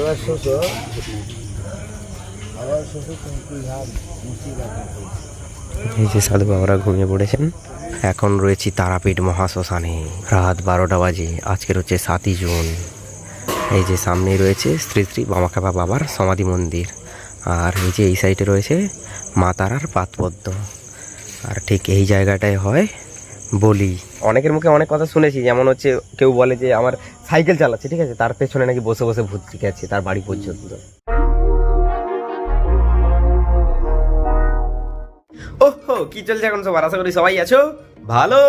আবার শ্বশুর আবার শ্বশুর রাখা এই যে সাধু বাবারা ঘুমিয়ে পড়েছেন, এখন রয়েছি তারাপীঠ মহাশ্মশানে। রাত বারোটা বাজে, আজকের হচ্ছে সাতই জুন। এই যে সামনেই রয়েছে শ্রী শ্রী বামাখাপা বাবার সমাধি মন্দির। আর এই যে এই সাইডে রয়েছে মা তারার পাতপদ্ম আর ঠিক এই জায়গাটায় হয় বলি। অনেকের মুখে অনেক কথা শুনেছি, যেমন হচ্ছে কেউ বলে যে আমার সাইকেল চালাচ্ছে, ঠিক আছে? তার পেছনে নাকি বসে বসে ভূত আছে, তার বাড়ি পর্যন্ত। ওহো, কি চলছে এখন সবার? আশা করি সবাই আছো। ভালো?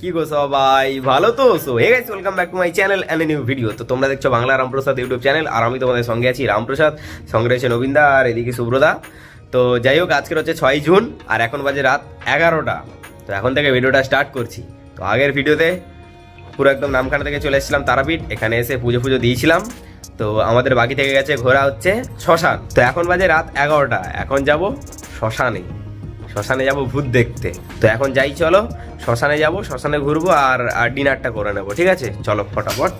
কি গো সবাই? ভালো তো? So hey guys welcome back to my channel and new video তো তোমরা দেখছ বাংলা রামপ্রসাদ ইউটিউব চ্যানেল আর আমি তোমাদের সঙ্গে আছি রামপ্রসাদ, সঙ্গে রয়েছে নবীনদা আর এদিকে সুব্রদা তো যাই হোক, আজকের হচ্ছে ছয় জুন, আর এখন বাজে রাত এগারোটা। তো এখন থেকে ভিডিওটা স্টার্ট করছি। তো আগের ভিডিওতে পুরো একদম নামখানা থেকে চলে এসেছিলাম তারাপীঠ। এখানে এসে পুজো পুজো দিয়েছিলাম। তো আমাদের বাকি থেকে গেছে ঘোরা হচ্ছে শ্মশান। তো এখন বাজে রাত এগারোটা। এখন যাব শ্মশানে। শ্মশানে যাব ভূত দেখতে। তো এখন যাই চলো শ্মশানে যাব শ্মশানে ঘুরবো আর আর ডিনারটা করে নেব ঠিক আছে? চলো ফটাফট।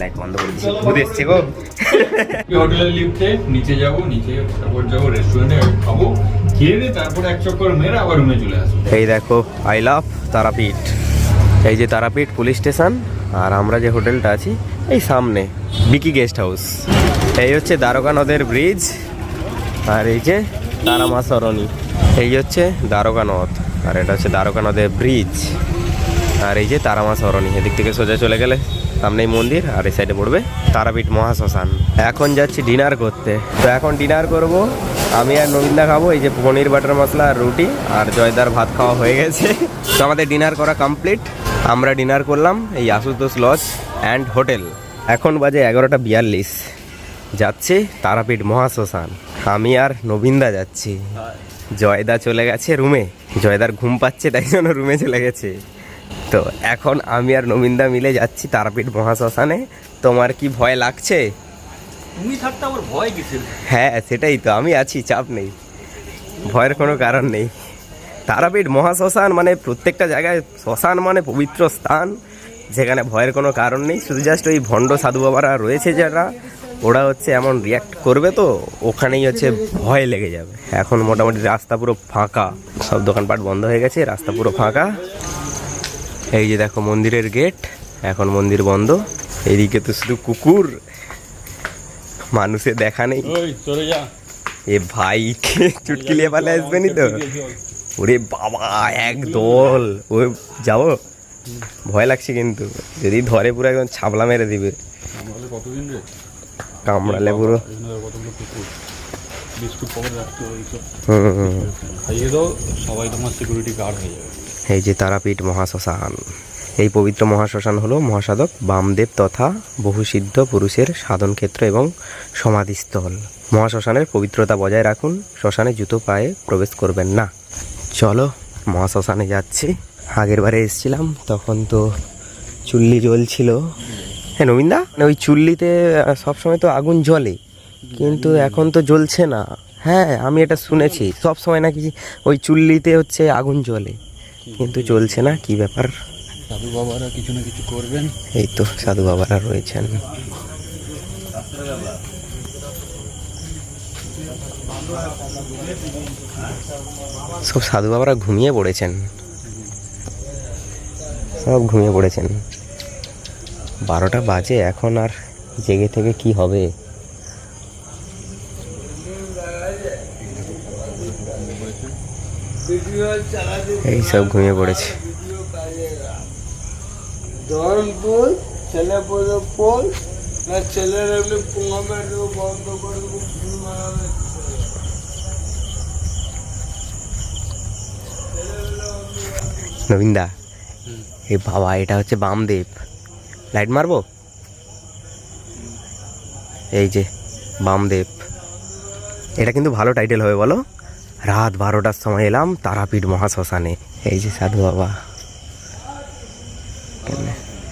লাইট বন্ধ করে দিচ্ছি ভূত এসছে গো। হোটেলের লিফটে নিচে যাব নিচে ফটাফট যাব রেস্টুরেন্টে খাব খেয়ে তারপরে এক চক্কর মেরে আবার রুমে চলে আসব। এই দেখো আই লাভ তারাপীঠ। এই যে তারাপীঠ পুলিশ স্টেশন, আর আমরা যে হোটেলটা আছি, এই সামনে, বিকি গেস্ট হাউস। এই হচ্ছে দ্বারকা নদের ব্রিজ, আর এই যে তারামা সরণি এই হচ্ছে দ্বারকা নদ, আর এটা হচ্ছে দ্বারকা নদের ব্রিজ। আর এই যে তারামা সরণি এদিক থেকে সোজা চলে গেলে সামনেই মন্দির, আর এই সাইডে পড়বে তারাপীঠ মহাশ্মশান। এখন যাচ্ছি ডিনার করতে। তো এখন ডিনার করব, আমি আর নবীন্দা খাব, এই যে পনির, বাটার মশলা, আর রুটি, আর জয়দার ভাত খাওয়া হয়ে গেছে। তো আমাদের ডিনার করা কমপ্লিট। আমরা ডিনার করলাম এই আশুতোষ লজ অ্যান্ড হোটেল এখন বাজে এগারোটা বিয়াল্লিশ। যাচ্ছে তারাপীঠ মহাশ্মশান। আমি আর নবীনদা যাচ্ছি। জয়দা চলে গেছে রুমে। জয়দার ঘুম পাচ্ছে তাই জন্য রুমে চলে গেছে। তো এখন আমি আর নবীনদা মিলে যাচ্ছি তারাপীঠ মহাশ্মশানে। তোমার কি ভয় লাগছে? তুমি থাকতে আমার ভয় কিসের? হ্যাঁ সেটাই তো। আমি আছি চাপ নেই। ভয়ের কোনো কারণ নেই। তারাপীঠ মহাশ্মশান মানে প্রত্যেকটা জায়গায় শ্মশান মানে পবিত্র স্থান যেখানে ভয়ের কোনো কারণ নেই। শুধু জাস্ট ওই ভণ্ড সাধু বাবারা রয়েছে যারা ওরা হচ্ছে এমন রিয়াক্ট করবে তো ওখানেই হচ্ছে ভয় লেগে যাবে। এখন মোটামুটি রাস্তা পুরো ফাঁকা সব দোকানপাট বন্ধ হয়ে গেছে রাস্তা পুরো ফাঁকা। এই যে দেখো মন্দিরের গেট এখন মন্দির বন্ধ। এদিকে তো শুধু কুকুর মানুষের দেখা নেই। এ ভাই চুটকি নিয়ে পালে আসবেনি তো? ওরে বাবা এক দল। ও যাব? ভয় লাগছে কিন্তু। যদি ধরে পুরো একদম ছাবলা মেরে দিবে। কামড়ালে পুরো। এই যে তারাপীঠ মহাশ্মশান। এই পবিত্র মহাশ্মশান হলো মহাসাধক বামদেব তথা বহু সিদ্ধ পুরুষের সাধন ক্ষেত্র এবং সমাধিস্থল। মহাশ্মশানের পবিত্রতা বজায় রাখুন। শ্মশানে জুতো পায়ে প্রবেশ করবেন না। চলো মহাশ্মশানে যাচ্ছি। আগের বারে এসেছিলাম তখন তো চুল্লি জ্বলছিল। হ্যাঁ নবীনদা? মানে ওই চুল্লিতে সবসময় তো আগুন জ্বলে কিন্তু এখন তো জ্বলছে না। হ্যাঁ আমি এটা শুনেছি সব সময় নাকি ওই চুল্লিতে হচ্ছে আগুন জ্বলে কিন্তু চলছে না কি ব্যাপার? সাধু বাবারা কিছু না কিছু করবেন। এই তো সাধু বাবারা রয়েছেন। সব সাধু বাবারা ঘুমিয়ে পড়েছেন। সব ঘুমিয়ে পড়েছেন। বারোটা বাজে, এখন আর জেগে থেকে কি হবে? এই সব ঘুমিয়ে পড়েছে। ছেলে পোল না ছেলের বন্ধ করে ফুল মারাবে নবীনদা। এ বাবা, এটা হচ্ছে বামদেব। লাইট মারবো? এই যে, বামদেব। এটা কিন্তু ভালো টাইটেল হবে, বলো। রাত বারোটার সময় এলাম তারাপীঠ মহাশ্মশানে। এই যে সাধু বাবা।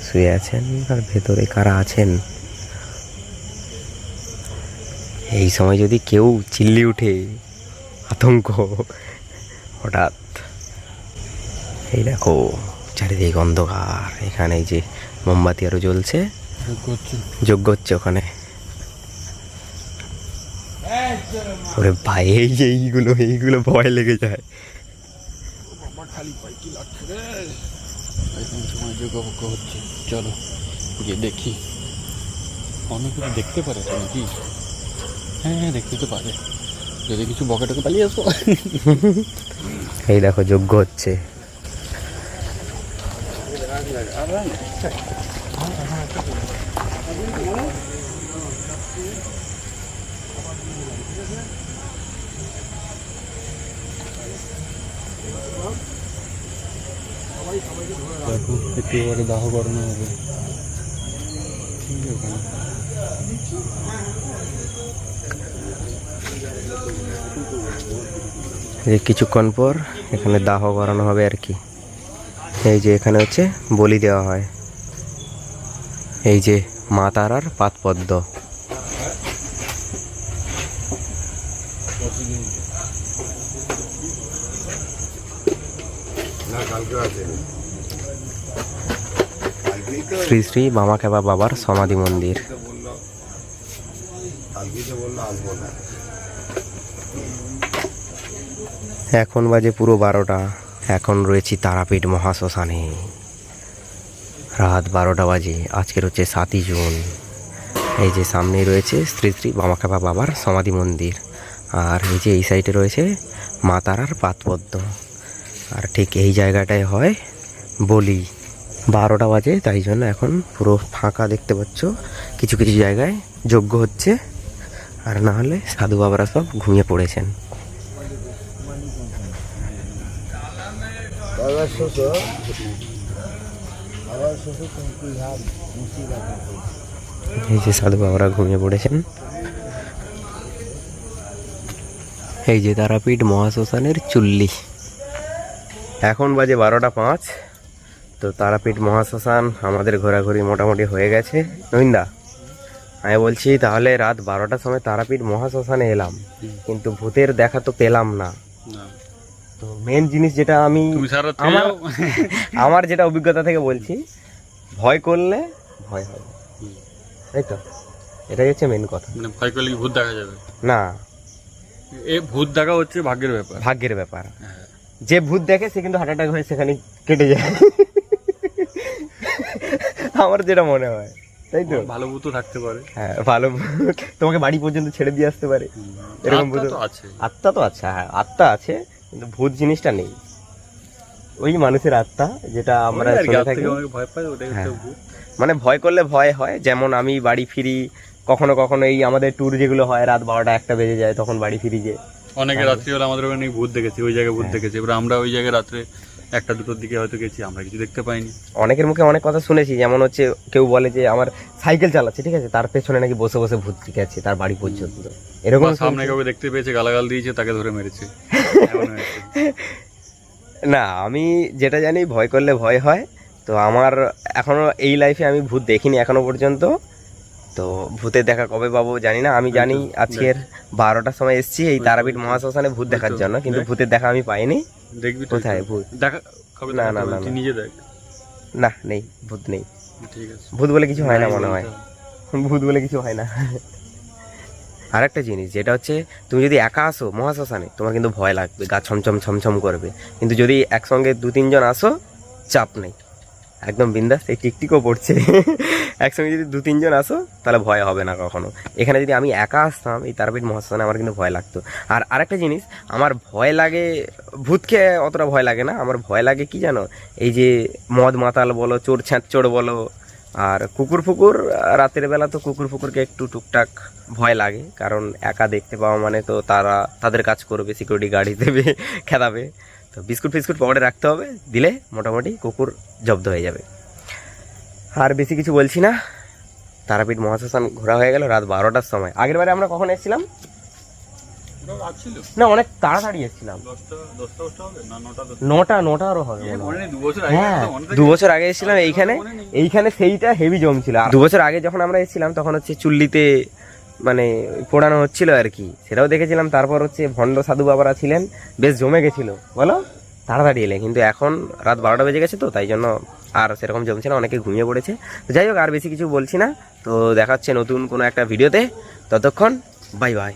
শুয়ে আছেন? আর ভেতরে কারা আছেন? এই সময় যদি কেউ চিল্লি উঠে আতঙ্ক, হঠাৎ। এই দেখো চারিদিক অন্ধকার। এখানে এই যে মোমবাতি আরও জ্বলছে। যজ্ঞ হচ্ছে ওখানে। ওরে ভাই এই যে এইগুলো এইগুলো ভয় লেগে যায়। হচ্ছে চলো গিয়ে দেখি। অনেক কিছু দেখতে পারে তো নাকি? হ্যাঁ হ্যাঁ দেখতে তো পারে। যদি কিছু বকেটকে পালিয়ে আসব এই দেখো যোগ্য হচ্ছে দেখো, একটু পরে দাহ করানো হবে। ঠিক কিছুক্ষণ পর এখানে দাহ করানো হবে আর কি। এই যে এখানে হচ্ছে বলি দেওয়া হয়। এই যে মা তারার পাতপদ্ম শ্রী শ্রী বামাখ্যাপা বাবার সমাধি মন্দির। এখন বাজে পুরো বারোটা। এখন রয়েছি তারাপীঠ মহাশ্মশানে। রাত বারোটা বাজে, আজকের হচ্ছে সাতই জুন। এই যে সামনেই রয়েছে শ্রী শ্রী বামাখ্যাপা বাবার সমাধি মন্দির। আর এই যে এই সাইডে রয়েছে মা তারার পাতপদ্ম আর ঠিক এই জায়গাটায় হয় বলি। বারোটা বাজে, তাই জন্য এখন পুরো ফাঁকা দেখতে পাচ্ছ। কিছু কিছু জায়গায় যজ্ঞ হচ্ছে। আর না হলে সাধু বাবারা সব ঘুমিয়ে পড়েছেন। এই যে সাধু বাবারা ঘুমিয়ে পড়েছেন। এই যে তারাপীঠ মহাশ্মশানের চুল্লি। এখন বাজে বারোটা পাঁচ। তো তারাপীঠ মহাশ্মশান আমাদের ঘোরাঘুরি মোটামুটি হয়ে গেছে। নইন্দা আমি বলছি তাহলে রাত বারোটার সময় তারাপীঠ মহাশ্মশানে এলাম। কিন্তু ভূতের দেখা তো পেলাম না। তো মেন জিনিস যেটা আমি আমার যেটা অভিজ্ঞতা থেকে বলছি ভয় করলে ভয় হবে। তাই তো? এটাই হচ্ছে মেন কথা। মানে ভয় করলে ভূত দেখা যাবে? না। এ ভূত দেখা হচ্ছে ভাগ্যের ব্যাপার। ভাগ্যের ব্যাপার। হ্যাঁ। যে ভূত দেখে সে কিন্তু হার্ট অ্যাটাক হয়ে সেখানে কেটে যায়। আমার যেটা মনে হয়। তাই তো? ভালো ভূতও থাকতে পারে। হ্যাঁ ভালো তোমাকে বাড়ি পর্যন্ত ছেড়ে দিয়ে আসতে পারে। এরকম ভূত আছে। আত্মা তো আছে হ্যাঁ আত্মা আছে। কিন্তু ভূত জিনিসটা নেই। ওই মানুষের আত্মা যেটা আমরা শুনে থাকি। হ্যাঁ। মানে ভয় করলে ভয় হয় যেমন আমি বাড়ি ফিরি কখনো কখনো এই আমাদের ট্যুর যেগুলো হয় রাত বারোটা একটা বেজে যায় তখন বাড়ি ফিরি যে। অনেকে রাত্রিবেলা আমাদের ওখানে ভূত দেখেছি ওই জায়গায় ভূত দেখেছি। এবার আমরা ওই জায়গায় রাত্রে একটা দুটোর দিকে হয়তো গেছি আমরা কিছু দেখতে পাইনি। অনেকের মুখে অনেক কথা শুনেছি যেমন হচ্ছে কেউ বলে যে আমার সাইকেল চালাচ্ছে ঠিক আছে? তার পেছনে নাকি বসে বসে ভূত ঠিক আছে তার বাড়ি পর্যন্ত। এরকম সামনে কাউকে দেখতে পেয়েছে গালাগাল দিয়েছে তাকে ধরে মেরেছে। না আমি যেটা জানি ভয় করলে ভয় হয় তো আমার এখনও এই লাইফে আমি ভূত দেখিনি এখনও পর্যন্ত। তো ভূতের দেখা কবে পাবো জানি না আমি জানি আজকের বারোটার সময় এসেছি এই তারাপীঠ মহাশ্মশানে ভূত দেখার জন্য কিন্তু ভূতের দেখা আমি পাইনি। দেখবি কোথায় ভূত? দেখা না, না? না, না। নিজে দেখ। না নেই ভূত নেই। ঠিক আছে। ভূত বলে কিছু হয় না মনে হয়। ভূত বলে কিছু হয় না। আর একটা জিনিস, যেটা হচ্ছে তুমি যদি একা আসো মহাশ্মশানে, তোমার কিন্তু ভয় লাগবে, গা ছমছম ছমছম করবে। কিন্তু যদি একসঙ্গে দু তিনজন আসো, চাপ নেই। একদম বিন্দাস, এই টিকটিকও পড়ছে। একসঙ্গে যদি দু তিনজন আসো, তাহলে ভয় হবে না কখনো। এখানে যদি আমি একা আসতাম, এই তারাপীঠ মহাশ্মশানে আমার কিন্তু ভয় লাগতো। আর আরেকটা জিনিস, আমার ভয় লাগে, ভূতকে অতটা ভয় লাগে না, আমার ভয় লাগে কি জানো? এই যে মদ মাতাল বলো, চোর ছ্যাঁচোর বলো আর কুকুর ফুকুর, রাতের বেলা তো কুকুর ফুকুরকে একটু টুকটাক ভয় লাগে, কারণ একা দেখতে পাওয়া মানে তো তারা, তাদের কাজ করবে সিকিউরিটি গাড়ি দেবে, খেদাবে। তো বিস্কুট ফিস্কুট পকেটে রাখতে হবে, দিলে মোটামুটি কুকুর জব্দ হয়ে যাবে। আর বেশি কিছু বলছি না। তারাপীঠ মহাশ্মশান ঘোরা হয়ে গেল রাত বারোটার সময়। আগের বারে আমরা কখন এসেছিলাম? না অনেক তাড়াতাড়ি এসেছিলাম। নটা নটা নটারও হবে হয়। দু বছর আগে এসেছিলাম এইখানে। এইখানে সেইটা হেভি জমছিল আর দু বছর আগে যখন আমরা এসেছিলাম তখন হচ্ছে চুল্লিতে মানে পোড়ানো হচ্ছিল আর কি। সেটাও দেখেছিলাম। তারপর হচ্ছে ভণ্ড সাধু বাবারা ছিলেন বেশ জমে গেছিল। বলো? তাড়াতাড়ি এলে। কিন্তু এখন রাত বারোটা বেজে গেছে তো তাই জন্য আর সেরকম জমছে না অনেকে ঘুমিয়ে পড়েছে। তো যাই হোক আর বেশি কিছু বলছি না। তো দেখা হচ্ছে নতুন কোনো একটা ভিডিওতে। ততক্ষণ বাই বাই